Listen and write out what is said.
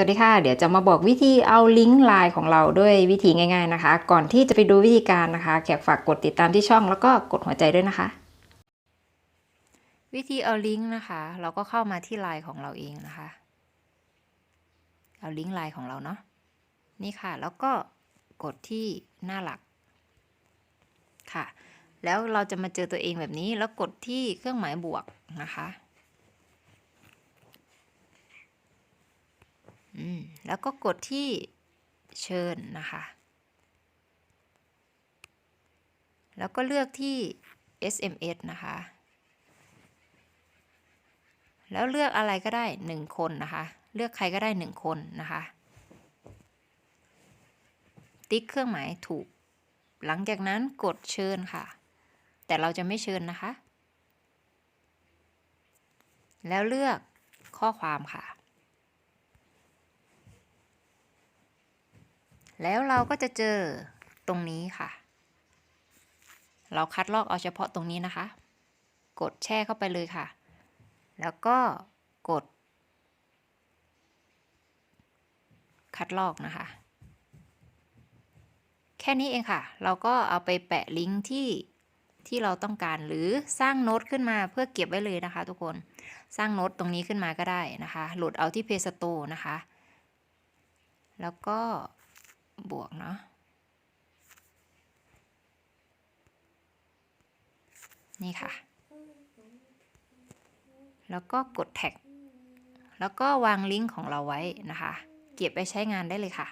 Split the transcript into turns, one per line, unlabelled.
สวัสดีค่ะ เดี๋ยวจะมาบอกวิธีเอาลิงก์ไลน์ของเราด้วยวิธีง่าย ๆนะคะ ก่อนที่จะไปดูวิธีการนะคะแขกฝากกดติดตามที่ช่องแล้วก็กดหัวใจด้วยนะคะ วิธีเอาลิงก์นะคะ เราก็เข้ามาที่ไลน์ของเราเองนะคะ เอาลิงก์ไลน์ของเราเนาะนี่ค่ะ แล้วก็กดที่หน้าหลักค่ะ แล้วเราจะมาเจอตัวเองแบบนี้แล้วกดที่เครื่องหมายบวกนะคะ อืม แล้วก็กดที่เชิญนะคะ แล้วก็เลือกที่ SMS นะคะ แล้วเลือกอะไรก็ได้หนึ่งคนนะคะ เลือกใครก็ได้หนึ่งคนนะคะ ติ๊กเครื่องหมายถูก หลังจากนั้นกดเชิญค่ะ แต่เราจะไม่เชิญนะคะ แล้วเลือกข้อความค่ะ แล้วเราก็จะเจอตรงนี้ค่ะ เราคัดลอกเอาเฉพาะตรงนี้นะคะ กดแช่เข้าไปเลยค่ะ แล้วก็กด คัดลอกนะคะ แค่นี้เองค่ะ เราก็เอาไปแปะลิงก์ที่ที่เราต้องการหรือสร้างโน้ตขึ้นมาเพื่อเก็บไว้เลยนะคะ ทุกคนสร้างโน้ตตรงนี้ขึ้นมาก็ได้นะคะ โหลดเอาที่เพจสโตนะคะ แล้วก็ บวกเนาะนี่ค่ะ แล้วก็กดแท็ก แล้วก็วางลิงก์ของเราไว้นะคะ เก็บไปใช้งานได้เลยค่ะ